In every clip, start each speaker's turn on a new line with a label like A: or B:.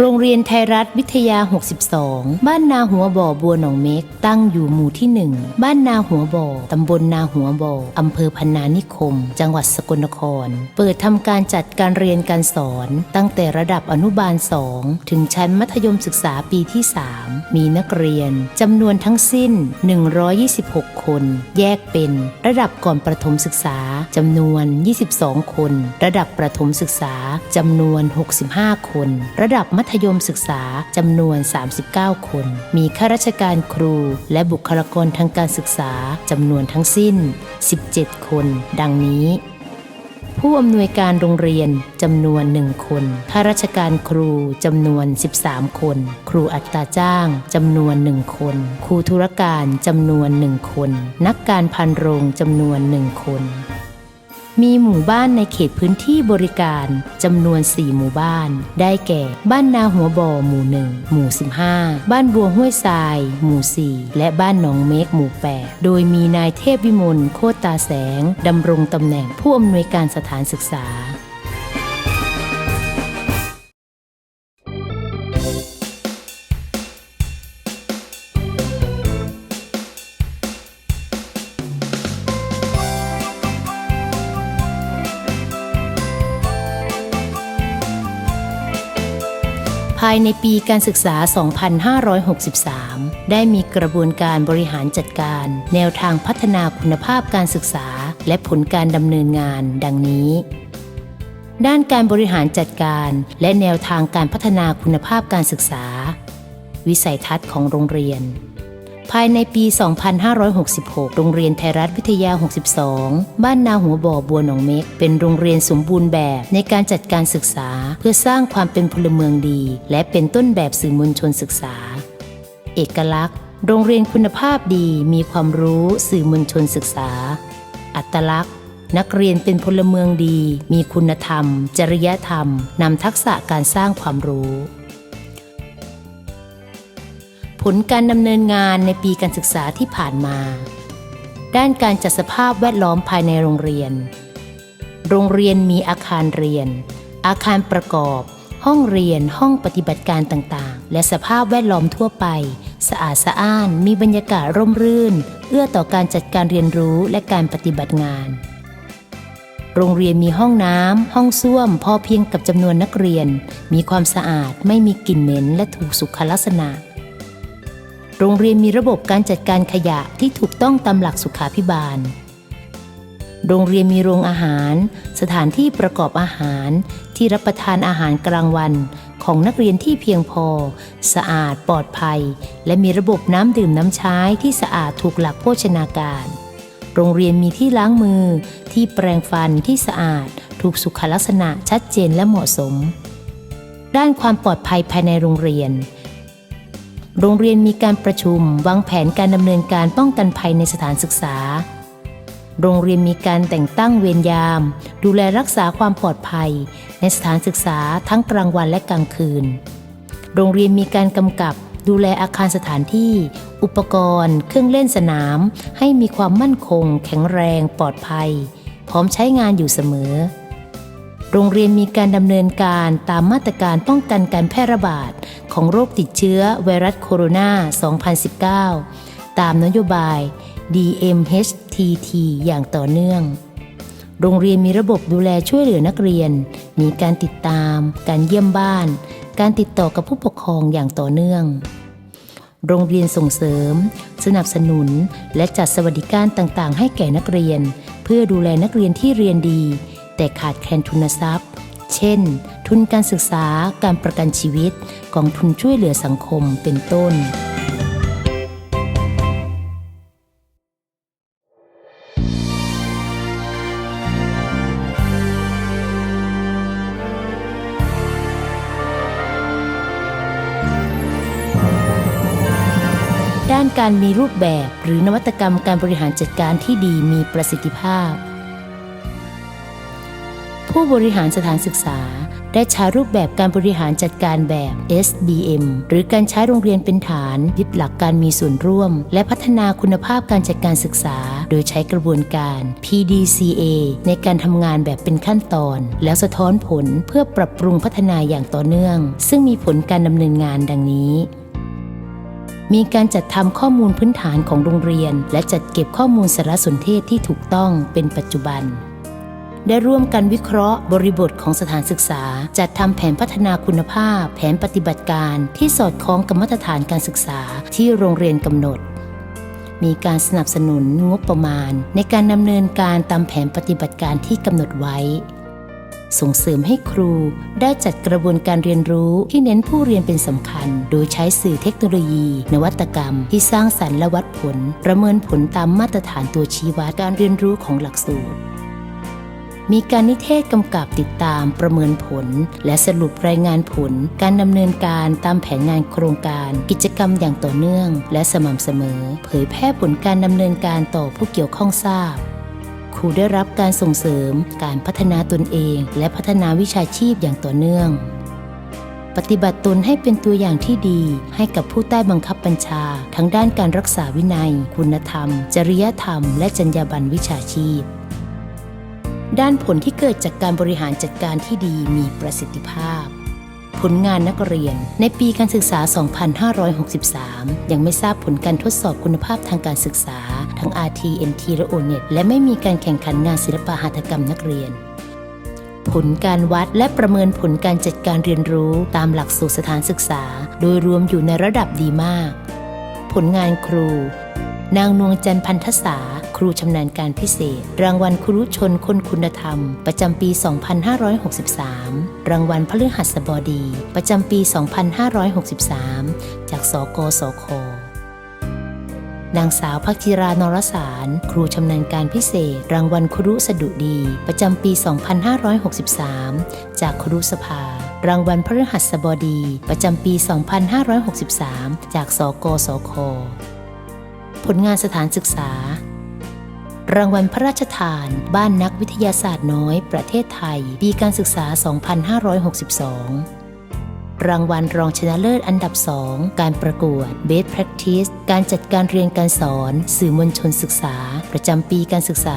A: โรงเรียนไทยรัฐวิทยา 62 บ้านนาหัวบ่อบัวหนองเม็ก ตั้งอยู่หมู่ที่ 1 บ้านนาหัวบ่อ ตำบลนาหัวบ่อ อำเภอพันนานิคม จังหวัดสกลนคร เปิดทำการจัดการเรียนการสอน ตั้งแต่ระดับอนุบาล 2 ถึงชั้นมัธยมศึกษาปีที่ 3 มีนักเรียนจำนวนทั้งสิ้น 126 คน แยกเป็นระดับก่อนประถมศึกษาจำนวน 22 คน ระดับประถมศึกษาจำนวน 65 คน ระดับมัธยมศึกษาจำนวน 39 คน มีข้าราชการครู และบุคลากรทางการศึกษาจำนวนทั้งสิ้น 17 คน ดังนี้ผู้อำนวยการโรงเรียนจำนวนหนึ่งคน ข้าราชการครูจำนวน 13 คน ครูอัตราจ้างจำนวนหนึ่งคน ครูธุรการจำนวนหนึ่งคน นักการพันโรงจำนวนหนึ่งคน มีหมู่บ้านในเขตพื้นที่บริการจำนวน 4 หมู่บ้าน ได้แก่ บ้านนาหัวบ่อหมู่ 1 หมู่ 15 บ้านบัวห้วยทราย หมู่ 4 และบ้านหนองเมกหมู่ 8 โดยมีนายเทพวิมลโคตตาแสงดำรงตำแหน่งผู้อำนวยการสถานศึกษา ภายในปีการศึกษา 2563 ได้มีกระบวนการบริหารจัดการ แนวทางพัฒนาคุณภาพการศึกษา และผลการดำเนินงาน ดังนี้ ด้านการบริหารจัดการ และแนวทางการพัฒนาคุณภาพการศึกษา วิสัยทัศน์ของโรงเรียน ภายในปี 2566 โรงเรียนไทยรัฐวิทยา 62 บ้านนาหัวบ่อบัวหนองเม็ก เป็นโรงเรียนสมบูรณ์แบบในการจัดการศึกษา เพื่อสร้างความเป็นพลเมืองดี และเป็นต้นแบบสื่อมวลชนศึกษา เอกลักษณ์ โรงเรียนคุณภาพดีมีความรู้สื่อมวลชนศึกษา อัตลักษณ์นักเรียนเป็นพลเมืองดี มีคุณธรรม จริยธรรม นำทักษะการสร้างความรู้ ผลการดำเนินงานในปีการศึกษาที่ผ่านมา ด้านการจัดสภาพแวดล้อมภายในโรงเรียน โรงเรียนมีอาคารเรียน อาคารประกอบ ห้องเรียน ห้องปฏิบัติการต่างๆ และสภาพแวดล้อมทั่วไป สะอาดสะอ้าน มีบรรยากาศร่มรื่น เอื้อต่อการจัดการเรียนรู้และการปฏิบัติงาน โรงเรียนมีห้องน้ำ ห้องส้วม พอเพียงกับจำนวนนักเรียน มีความสะอาด ไม่มีกลิ่นเหม็น และถูกสุขลักษณะ โรงเรียนมีระบบการจัดการขยะที่ถูกต้องตามหลักสุขาพิบาล โรงเรียนมีโรงอาหาร สถานที่ประกอบอาหาร ที่รับประทานอาหารกลางวันของนักเรียนที่เพียงพอ สะอาดปลอดภัย และมีระบบน้ำดื่มน้ำใช้ที่สะอาดถูกหลักโภชนาการ โรงเรียนมีที่ล้างมือ ที่แปรงฟันที่สะอาด ถูกสุขลักษณะชัดเจนและเหมาะสม ด้านความปลอดภัยภายในโรงเรียน โรงเรียนมีการประชุมวางแผนการดำเนินการป้องกันภัยในสถานศึกษา โรงเรียนมีการแต่งตั้งเวรยาม ดูแลรักษาความปลอดภัย ในสถานศึกษาทั้งกลางวันและกลางคืน โรงเรียนมีการกำกับดูแลอาคารสถานที่ อุปกรณ์ เครื่องเล่นสนาม ให้มีความมั่นคง แข็งแรง ปลอดภัย พร้อมใช้งานอยู่เสมอ โรงเรียนมีการดำเนินการตามมาตรการป้องกันการแพร่ระบาด ของโรคติดเชื้อไวรัสโคโรนา 2019 ตามนโยบาย DMHTT อย่างต่อเนื่อง โรงเรียนมีระบบดูแลช่วยเหลือนักเรียน มีการติดตาม การเยี่ยมบ้าน การติดต่อกับผู้ปกครองอย่างต่อเนื่อง โรงเรียนส่งเสริม สนับสนุน และจัดสวัสดิการต่างๆ ให้แก่นักเรียน เพื่อดูแลนักเรียนที่เรียนดี แต่ขาดแคลนทุนทรัพย์ เช่น ทุนการศึกษาการประกันชีวิตกองทุนช่วยเหลือสังคมเป็นต้นด้านการมีรูปแบบหรือนวัตกรรมการบริหารจัดการที่ดีมีประสิทธิภาพ ผู้บริหารสถานศึกษา ได้ใช้รูปแบบการบริหารจัดการแบบ SBM หรือการใช้โรงเรียนเป็นฐานยึดหลักการมีส่วนร่วม และพัฒนาคุณภาพการจัดการศึกษา โดยใช้กระบวนการ PDCA ในการทำงานแบบเป็นขั้นตอน แล้วสะท้อนผลเพื่อปรับปรุงพัฒนาอย่างต่อเนื่อง ซึ่งมีผลการดำเนินงานดังนี้มีการจัดทำข้อมูลพื้นฐานของโรงเรียน และจัดเก็บข้อมูลสารสนเทศที่ถูกต้องเป็นปัจจุบัน ได้ร่วมกันวิเคราะห์บริบทของสถานศึกษา จัดทำแผนพัฒนาคุณภาพ แผนปฏิบัติการที่สอดคล้องกับมาตรฐานการศึกษาที่โรงเรียนกำหนดมีการสนับสนุนงบประมาณ ในการดำเนินการตามแผนปฏิบัติการที่กำหนดไว้ ส่งเสริมให้ครูได้จัดกระบวนการเรียนรู้ที่เน้นผู้เรียนเป็นสำคัญ โดยใช้สื่อเทคโนโลยี นวัตกรรม ที่สร้างสรรค์และวัดผล ประเมินผลตามมาตรฐานตัวชี้วัดการเรียนรู้ของหลักสูตร มีการนิเทศกำกับติดตามประเมินผล และสรุปรายงานผล การดำเนินการตามแผนงานโครงการ กิจกรรมอย่างต่อเนื่อง และสม่ำเสมอ เผยแพร่ผลการดำเนินการต่อผู้เกี่ยวข้องทราบครูได้รับการส่งเสริม การพัฒนาตนเอง และพัฒนาวิชาชีพอย่างต่อเนื่อง ปฏิบัติตนให้เป็นตัวอย่างที่ดี ให้กับผู้ใต้บังคับบัญชา ทั้งด้านการรักษาวินัย คุณธรรม จริยธรรม และจรรยาบรรณวิชาชีพ ด้านผลที่เกิดจากการบริหารจัดการที่ดีมีประสิทธิภาพ ผลงานนักเรียนในปีการศึกษา 2563 ยังไม่ทราบผลการทดสอบคุณภาพทางการศึกษา ทั้ง RT NT และ ONET และไม่มีการแข่งขันงานศิลปะหัตถกรรมนักเรียนผลการวัดและประเมินผลการจัดการเรียนรู้ตามหลักสูตรสถานศึกษา โดยรวมอยู่ในระดับดีมาก ผลงานครู นางนวงจันทร์พันธษา ครูชำนาญการพิเศษ รางวัลครูชนคนคุณธรรม ประจำปี 2563 รางวัลพฤหัสบดี ประจำปี 2563 จากสกสค นางสาวพักจิรานรสาร ครูชำนาญการพิเศษ รางวัลครุสดุดี ประจำปี 2563 จากครุสภารางวัลพฤหัสบดี ประจำปี 2563 จากสกสค ผลงานสถานศึกษา รางวัลพระราชทาน บ้านนักวิทยาศาสตร์น้อย ประเทศไทย ปีการศึกษา 2562 รางวัลรองชนะเลิศอันดับ 2 การประกวด Best Practice การจัดการเรียนการสอน สื่อมวลชนศึกษา ประจำปีการศึกษา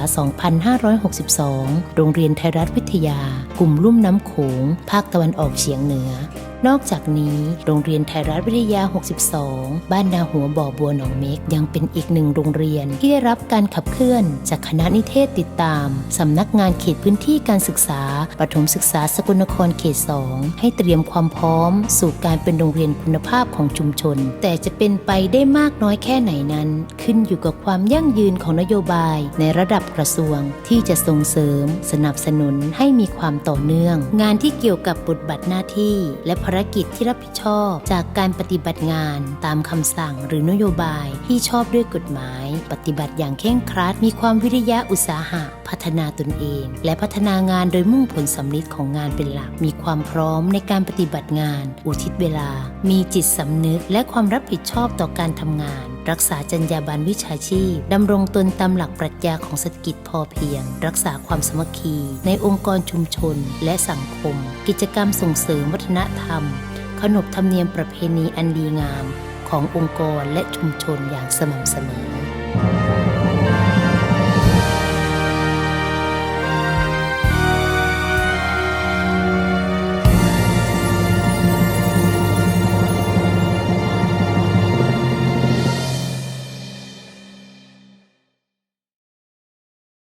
A: 2562 โรงเรียนไทยรัฐวิทยา กลุ่มลุ่มน้ำโขง ภาคตะวันออกเฉียงเหนือ นอกจากนี้โรงเรียนไทยรัฐวิทยา 62 บ้านนาหัวบ่อบัวหนองเมกยังเป็นอีกหนึ่งโรงเรียนที่ได้รับการขับเคลื่อน จากคณะนิเทศติดตาม สำนักงานเขตพื้นที่การศึกษาประถมศึกษาสกลนครเขต 2 ให้เตรียมความพร้อม สู่การเป็นโรงเรียนคุณภาพของชุมชน แต่จะเป็นไปได้มากน้อยแค่ไหนนั้น ขึ้นอยู่กับความยั่งยืนของนโยบายในระดับกระทรวง ที่จะส่งเสริม สนับสนุนให้มีความต่อเนื่อง งานที่เกี่ยวกับบทบาทหน้าที่ และภารกิจที่รับผิดชอบจากการปฏิบัติงานตามคำสั่งหรือนโยบายที่ชอบด้วยกฎหมาย ปฏิบัติอย่างเคร่งครัด มีความวิริยะอุตสาหะ พัฒนาตนเอง และพัฒนางานโดยมุ่งผลสำลิดของงานเป็นหลัก มีความพร้อมในการปฏิบัติงาน อุทิศเวลา มีจิตสำนึกและความรับผิดชอบต่อการทำงานรักษาจรรยาบรรณวิชาชีพ ดำรงตนตามหลักปรัชญาของเศรษฐกิจพอเพียง รักษาความสมัคคี ในองค์กรชุมชนและสังคม กิจกรรมส่งเสริมวัฒนธรรม ขนบธรรมเนียมประเพณีอันดีงาม ขององค์กรและชุมชนอย่างสม่ำเสมอ